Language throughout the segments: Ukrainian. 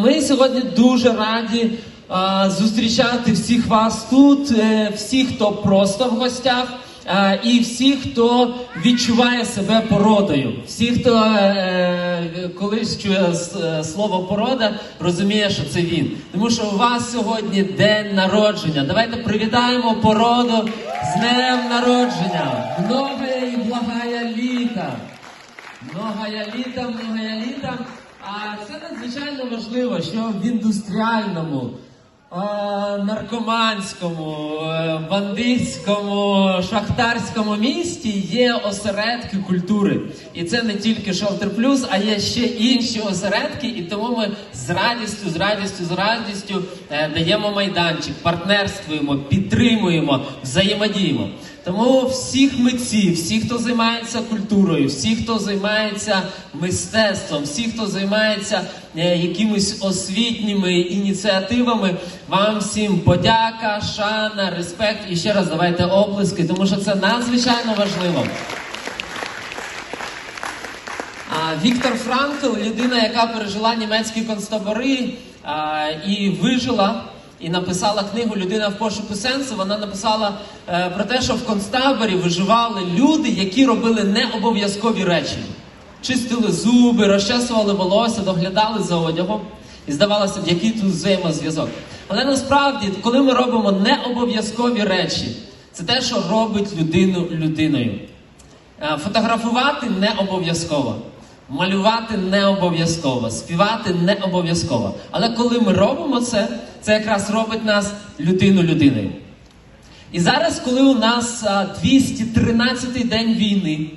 Ми сьогодні дуже раді зустрічати всіх вас тут, е, всіх, хто просто в гостях. І всіх, хто відчуває себе породою, всі, хто е, колись чує е, слово порода, розуміє, що це він. Тому що у вас сьогодні день народження. Давайте привітаємо породу з днем народження. Многое і благая літа. Многая літа, многая літа. Це надзвичайно важливо, що в індустріальному, наркоманському, е, бандитському, шахтарському місті є осередки культури. І це не тільки Шелтер Плюс, а є ще інші осередки. І тому ми з радістю, з радістю, з радістю е, даємо майданчик, партнерствуємо, підтримуємо, взаємодіємо. Тому всіх митців, всі, хто займається культурою, всі, хто займається мистецтвом, всі, хто займається е, якимись освітніми ініціативами, вам всім подяка, шана, респект і ще раз давайте оплески, тому що це надзвичайно важливо. Віктор Франкл, людина, яка пережила німецькі концтабори і вижила, і написала книгу Людина в пошуку сенсу. Вона написала е, про те, що в концтаборі виживали люди, які робили не обов'язкові речі. Чистили зуби, розчесували волосся, доглядали за одягом. І здавалося б, який тут взаємозв'язок. Але насправді, коли ми робимо не обов'язкові речі, це те, що робить людину людиною. Е, Фотографувати не обов'язково, малювати не обов'язково, співати не обов'язково. Але коли ми робимо це, це якраз робить нас людину людиною. І зараз, коли у нас 213-й день війни,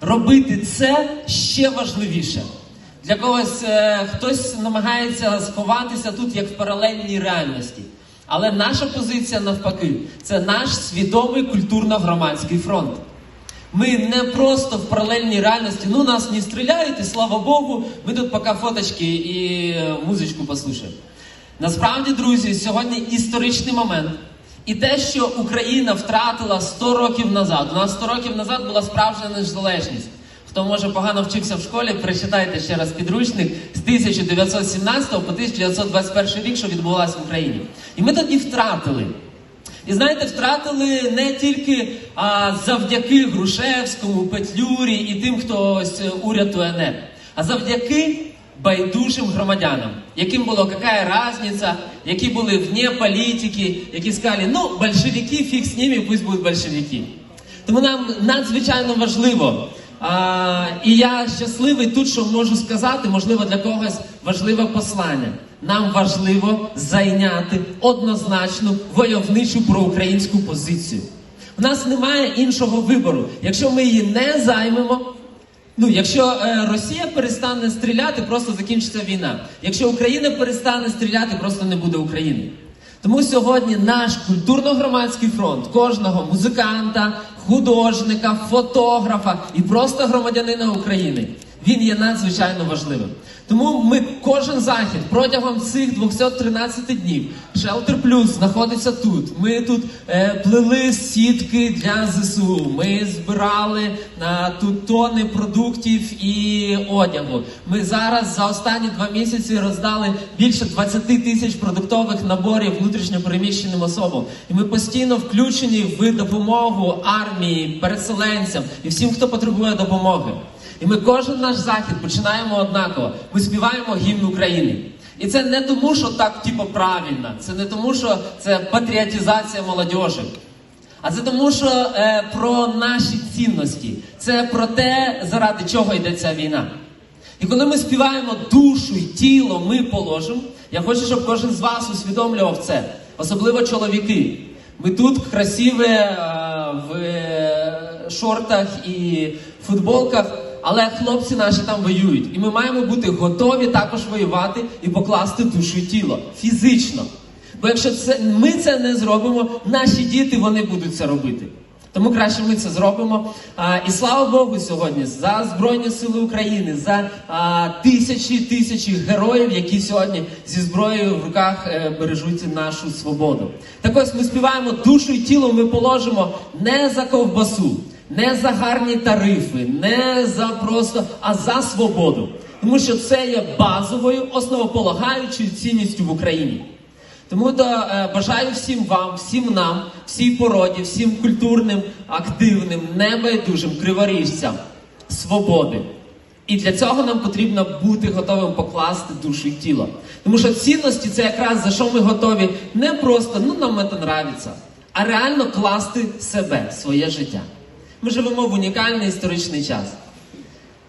робити це ще важливіше. Для когось е, хтось намагається сховатися тут як в паралельній реальності. Але наша позиція навпаки, це наш свідомий культурно-громадський фронт. Ми не просто в паралельній реальності, ну нас не стріляють, і слава Богу, ми тут поки фоточки і е, музичку послухаємо. Насправді, друзі, сьогодні історичний момент. І те, що Україна втратила 100 років назад. У нас 100 років назад була справжня незалежність. Хто може погано вчився в школі, прочитайте ще раз підручник з 1917 по 1921 рік, що відбулося в Україні. І ми тоді втратили. І знаєте, втратили не тільки а, завдяки Грушевському, Петлюрі і тим, хто ось е, уряд УНР, а завдяки байдужим громадянам, яким було яка різниця, які були вне політики, які сказали, ну, большевики, фіг з ними, пусть будуть большевики. Тому нам надзвичайно важливо. А, і я щасливий тут, що можу сказати, можливо, для когось важливе послання. Нам важливо зайняти однозначну войовничу проукраїнську позицію. У нас немає іншого вибору. Якщо ми її не займемо, ну якщо е, Росія перестане стріляти, просто закінчиться війна. Якщо Україна перестане стріляти, просто не буде України. Тому сьогодні наш культурно-громадський фронт кожного музиканта, художника, фотографа і просто громадянина України. Він є надзвичайно важливим. Тому ми кожен захід протягом цих 213 днів Shelter Plus знаходиться тут. Ми тут е, плели сітки для ЗСУ. Ми збирали на тут тони продуктів і одягу. Ми зараз за останні два місяці роздали більше 20 тисяч продуктових наборів внутрішньопереміщеним особам. І ми постійно включені в допомогу армії, переселенцям і всім, хто потребує допомоги. І ми кожен наш захід починаємо однаково. Ми співаємо гімн України. І це не тому, що так, типу, правильно, це не тому, що це патріотизація молодежі. А це тому, що е, про наші цінності, це про те, заради чого йде ця війна. І коли ми співаємо душу і тіло, ми положимо. Я хочу, щоб кожен з вас усвідомлював це, особливо чоловіки. Ми тут красиві е, в е, шортах і футболках, але хлопці наші там воюють. І ми маємо бути готові також воювати і покласти душу і тіло фізично. Бо якщо це, ми це не зробимо, наші діти вони будуть це робити. Тому краще ми це зробимо. А, і слава Богу сьогодні за Збройні Сили України, за а, тисячі тисячі героїв, які сьогодні зі зброєю в руках е, бережуть нашу свободу. Так ось ми співаємо душу і тіло, ми положимо не за ковбасу, Не за гарні тарифи, не за просто, а за свободу. Тому що це є базовою, основополагаючою цінністю в Україні. Тому то е, бажаю всім вам, всім нам, всій породі, всім культурним, активним, небайдужим криворіжцям свободи. І для цього нам потрібно бути готовим покласти душу і тіло. Тому що цінності це якраз за що ми готові не просто ну нам це нравиться, а реально класти себе, своє життя. Ми живемо в унікальний історичний час.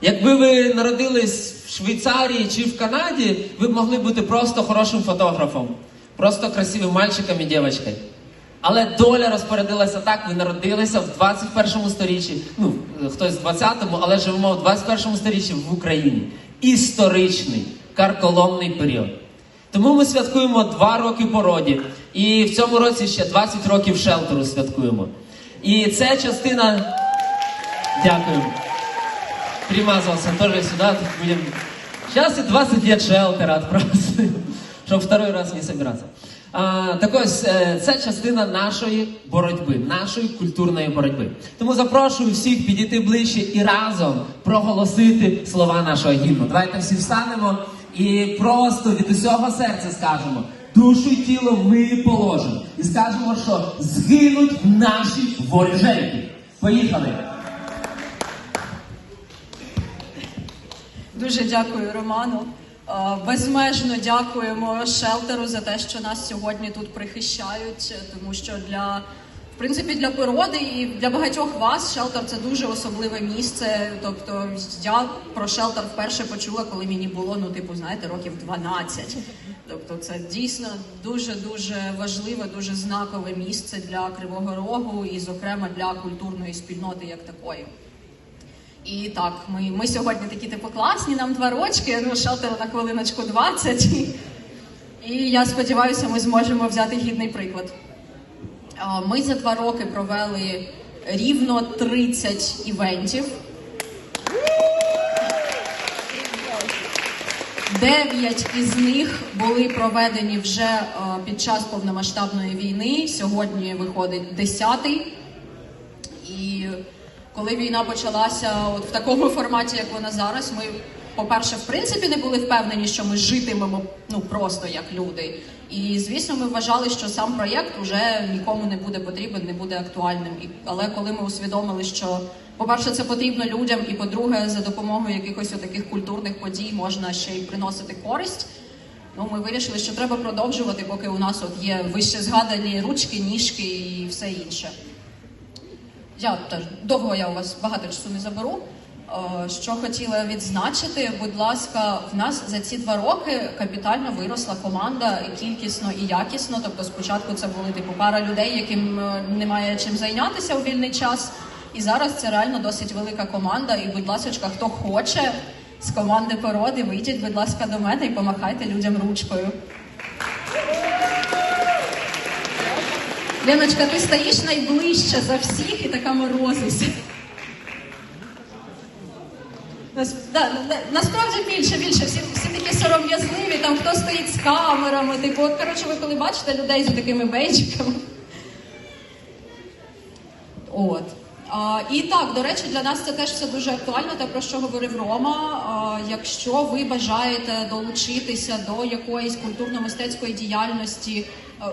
Якби ви народились в Швейцарії чи в Канаді, ви б могли бути просто хорошим фотографом, просто красивим мальчиком і дівчинкою. Але доля розпорядилася так, ви народилися в 21 сторіччі, ну, хтось в 20-му, але живемо в 21-му сторіччі в Україні. Історичний, карколомний період. Тому ми святкуємо два роки породі, і в цьому році ще 20 років шелтеру святкуємо. І це частина. Дякую. Примазался тоже тут будем... Сейчас и 20 лет шелтера отпразднуем, щоб второй раз не собираться. А, так ось, це частина нашої боротьби, нашої культурної боротьби. Тому запрошую всіх підійти ближче і разом проголосити слова нашого гімну. Давайте всі встанемо і просто від усього серця скажемо. Душу і тіло ми положимо. І скажемо, що згинуть наші воріженьки. Поїхали! Дуже дякую, Роману. Е, Безмежно дякуємо шелтеру за те, що нас сьогодні тут прихищають, тому що для в принципі для породи і для багатьох вас шелтер це дуже особливе місце. Тобто я про шелтер вперше почула, коли мені було ну, типу, знаєте, років 12. Тобто, це дійсно дуже дуже важливе, дуже знакове місце для Кривого Рогу і, зокрема, для культурної спільноти як такої. І так, ми, ми сьогодні такі типу класні, нам два рочки, ну шелтеру на хвилиночку 20. І я сподіваюся, ми зможемо взяти гідний приклад. Ми за два роки провели рівно 30 івентів. Дев'ять із них були проведені вже е, під час повномасштабної війни. Сьогодні виходить десятий. І коли війна почалася от в такому форматі, як вона зараз, ми, по-перше, в принципі, не були впевнені, що ми житимемо ну просто як люди. І звісно, ми вважали, що сам проєкт вже нікому не буде потрібен, не буде актуальним. Але коли ми усвідомили, що, по-перше, це потрібно людям, і по-друге, за допомогою якихось таких культурних подій можна ще й приносити користь. Ну, ми вирішили, що треба продовжувати, поки у нас от є вище згадані ручки, ніжки і все інше. Я теж довго я у вас багато часу не заберу. Е, Що хотіла відзначити, будь ласка, в нас за ці два роки капітально виросла команда кількісно і якісно. Тобто, спочатку це були типу пара людей, яким е, немає чим зайнятися у вільний час. І зараз це реально досить велика команда. І, будь ласка, хто хоче з команди породи, вийдіть, будь ласка, до мене і помахайте людям ручкою. Леночка, ти стоїш найближче за всіх і така морозишся. Нас, да, на- насправді більше, більше, всі, всі такі сором'язливі, там хто стоїть з камерами, типу, от, коротше, ви коли бачите людей з такими бейджиками. От. І так, до речі, для нас це теж все дуже актуально, те, про що говорив Рома. Якщо ви бажаєте долучитися до якоїсь культурно-мистецької діяльності,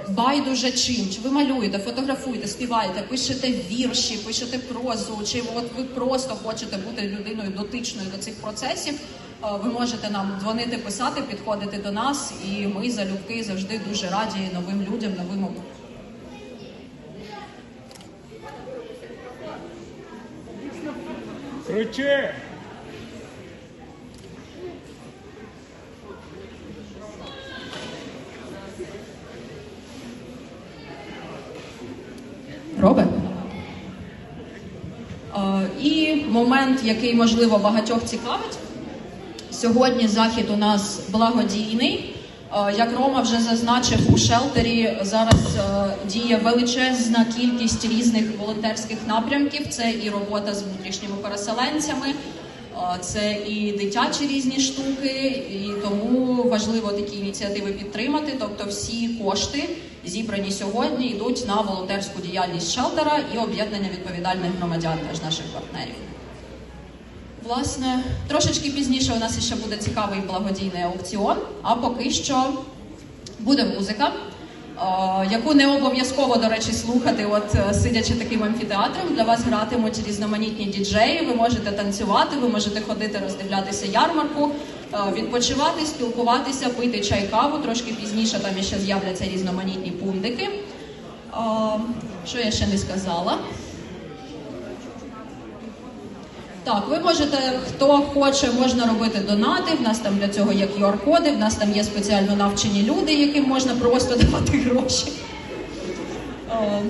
байдуже чим, чи ви малюєте, фотографуєте, співаєте, пишете вірші, пишете прозу, чи от ви просто хочете бути людиною дотичною до цих процесів, ви можете нам дзвонити, писати, підходити до нас, і ми залюбки завжди дуже раді новим людям, новим Кричи! Робе. Е, І момент, який можливо багатьох цікавить. Сьогодні захід у нас благодійний. Е, Як Рома вже зазначив, у шелтері зараз е, діє величезна кількість різних волонтерських напрямків. Це і робота з внутрішніми переселенцями, е, це і дитячі різні штуки, і тому важливо такі ініціативи підтримати. Тобто, всі кошти, зібрані сьогодні, йдуть на волонтерську діяльність шелтера і об'єднання відповідальних громадян, теж наших партнерів. Власне, трошечки пізніше у нас ще буде цікавий благодійний аукціон, а поки що буде музика, яку не обов'язково, до речі, слухати, от е, сидячи таким амфітеатром. Для вас гратимуть різноманітні діджеї. Ви можете танцювати, ви можете ходити, роздивлятися ярмарку, е, відпочивати, спілкуватися, пити чай, каву. Трошки пізніше там ще з'являться різноманітні пундики. Що я ще не сказала? Так, ви можете, хто хоче, можна робити донати. В нас там для цього є QR-коди, в нас там є спеціально навчені люди, яким можна просто давати гроші. Е,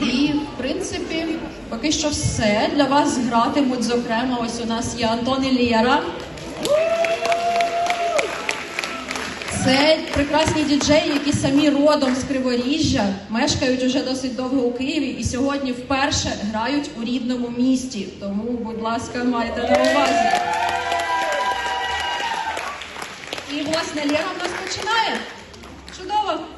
І, в принципі, поки що все. Для вас гратимуть, зокрема, ось у нас є Антон і Лєра. Це прекрасні діджеї, які самі родом з Криворіжжя, мешкають уже досить довго у Києві і сьогодні вперше грають у рідному місті. Тому, будь ласка, майте на увазі. І власне Лера в нас починає. Чудово!